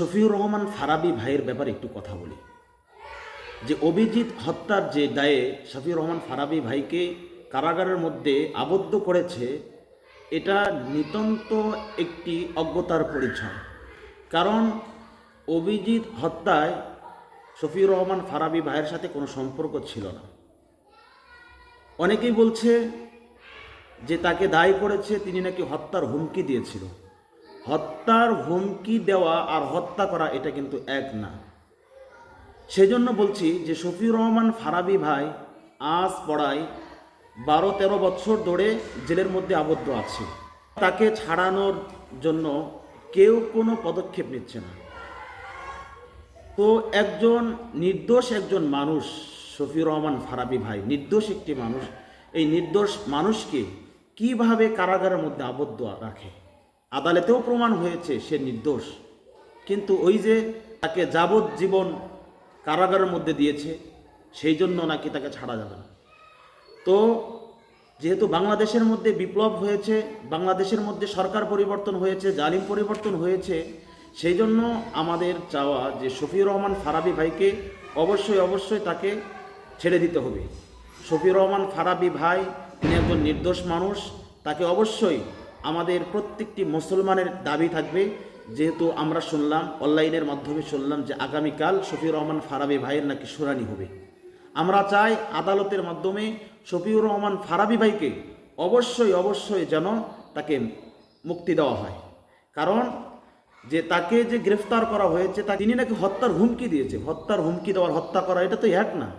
শফিউর রহমান ফারাবি ভাইয়ের ব্যাপারে একটু কথা বলি। যে অভিজিৎ হত্যার যে দায়ে শফিউর রহমান ফারাবি ভাইকে কারাগারের মধ্যে আবদ্ধ করেছে, এটা নিতান্ত একটি অজ্ঞতার পরিচয়। কারণ অভিজিৎ হত্যায় শফিউর রহমান ফারাবি ভাইয়ের সাথে কোনো সম্পর্ক ছিল না। অনেকেই বলছে যে তাকে দায়ী করেছে, তিনি নাকি হত্যার হুমকি দিয়েছিল। হত্যার হুমকি দেওয়া আর হত্যা করা এটা কিন্তু এক না। সেজন্য বলছি যে শফিউর রহমান ফারাবি ভাই আজ পড়ায় বারো তেরো বছর ধরে জেলের মধ্যে আবদ্ধ আছে। তাকে ছাড়ানোর জন্য কেউ কোনো পদক্ষেপ নিচ্ছে না। তো একজন নির্দোষ একজন মানুষ, শফিউর রহমান ফারাবি ভাই, নির্দোষ একটি মানুষ, এই নির্দোষ মানুষকে কীভাবে কারাগারের মধ্যে আবদ্ধ রাখে? আদালতেও প্রমাণ হয়েছে সে নির্দোষ। কিন্তু ওই যে তাকে যাবজ্জীবন কারাগারের মধ্যে দিয়েছে, সেই জন্য নাকি তাকে ছাড়া যাবে না। তো যেহেতু বাংলাদেশের মধ্যে বিপ্লব হয়েছে, বাংলাদেশের মধ্যে সরকার পরিবর্তন হয়েছে, জালিম পরিবর্তন হয়েছে, সেই জন্য আমাদের চাওয়া যে শফিউর রহমান ফারাবি ভাইকে অবশ্যই অবশ্যই তাকে ছেড়ে দিতে হবে। শফিউর রহমান ফারাবি ভাই, তিনি একজন নির্দোষ মানুষ, তাকে অবশ্যই আমাদের প্রত্যেকটি মুসলমানের দাবি থাকবে, যেহেতু আমরা শুনলাম, অনলাইনের মাধ্যমে শুনলাম যে আগামীকাল শফিউর রহমান ফারাবি ভাইয়ের নাকি শুনানি হবে। আমরা চাই আদালতের মাধ্যমে শফিউর রহমান ফারাবি ভাইকে অবশ্যই অবশ্যই যেন তাকে মুক্তি দেওয়া হয়। কারণ যে তাকে যে গ্রেফতার করা হয়েছে, তা তিনি নাকি হত্যার হুমকি দিয়েছে। হত্যার হুমকি দেওয়ার, হত্যা করা এটা তো এক না।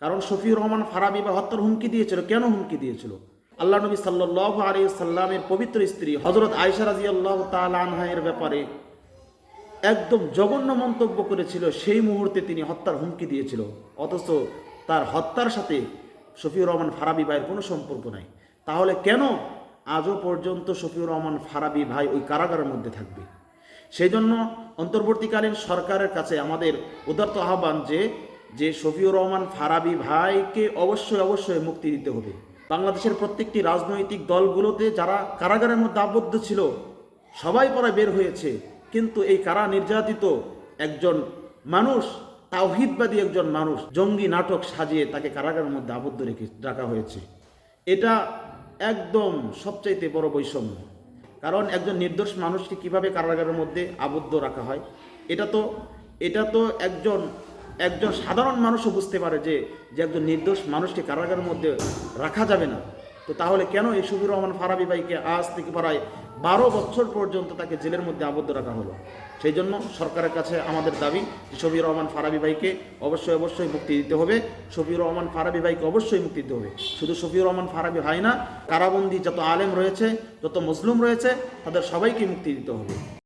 কারণ শফিউর রহমান ফারাবি বা হত্যার হুমকি দিয়েছিল। কেন হুমকি দিয়েছিল? আল্লাহ নবী সাল্লাহ আলী সাল্লামের পবিত্র স্ত্রী হজরত আয়সা রাজি আল্লাহ তালের ব্যাপারে একদম জঘন্য মন্তব্য করেছিল। সেই মুহূর্তে তিনি হত্যার হুমকি দিয়েছিল। অথচ তার হত্যার সাথে শফিউর রহমান ফারাবি ভাইয়ের কোনো সম্পর্ক নাই। তাহলে কেন আজও পর্যন্ত শফিউর রহমান ফারাবি ভাই ওই কারাগারের মধ্যে থাকবে? সেই জন্য অন্তর্বর্তীকালীন সরকারের কাছে আমাদের উদার্ত আহ্বান যে যে শফিউর রহমান ফারাবি ভাইকে অবশ্যই অবশ্যই মুক্তি দিতে হবে। বাংলাদেশের প্রত্যেকটি রাজনৈতিক দলগুলোতে যারা কারাগারের মধ্যে আবদ্ধ ছিল, সবাই পরে বের হয়েছে। কিন্তু এই কারা নির্যাতিত একজন মানুষ, তাওহিদবাদী একজন মানুষ, জঙ্গি নাটক সাজিয়ে তাকে কারাগারের মধ্যে আবদ্ধ রেখে রাখা হয়েছে। এটা একদম সবচাইতে বড় বৈষম্য। কারণ একজন নির্দোষ মানুষকে কীভাবে কারাগারের মধ্যে আবদ্ধ রাখা হয়, এটা তো এটা তো একজন একজন সাধারণ মানুষও বুঝতে পারে যে যে একজন নির্দোষ মানুষকে কারাগারের মধ্যে রাখা যাবে না। তো তাহলে কেন এই সুবীর রহমান ফারাবি ভাইকে আজ থেকে প্রায় বারো বছর পর্যন্ত তাকে জেলের মধ্যে আবদ্ধ রাখা হলো? সেই জন্য সরকারের কাছে আমাদের দাবি যে শফিউর রহমান ফারাবি ভাইকে অবশ্যই অবশ্যই মুক্তি দিতে হবে। শফিউর রহমান ফারাবি ভাইকে অবশ্যই মুক্তি দিতে হবে। শুধু শফিউর রহমান ফারাবি ভাই না, কারাবন্দি যত আলেম রয়েছে, যত মুসলিম রয়েছে, তাদের সবাইকে মুক্তি দিতে হবে।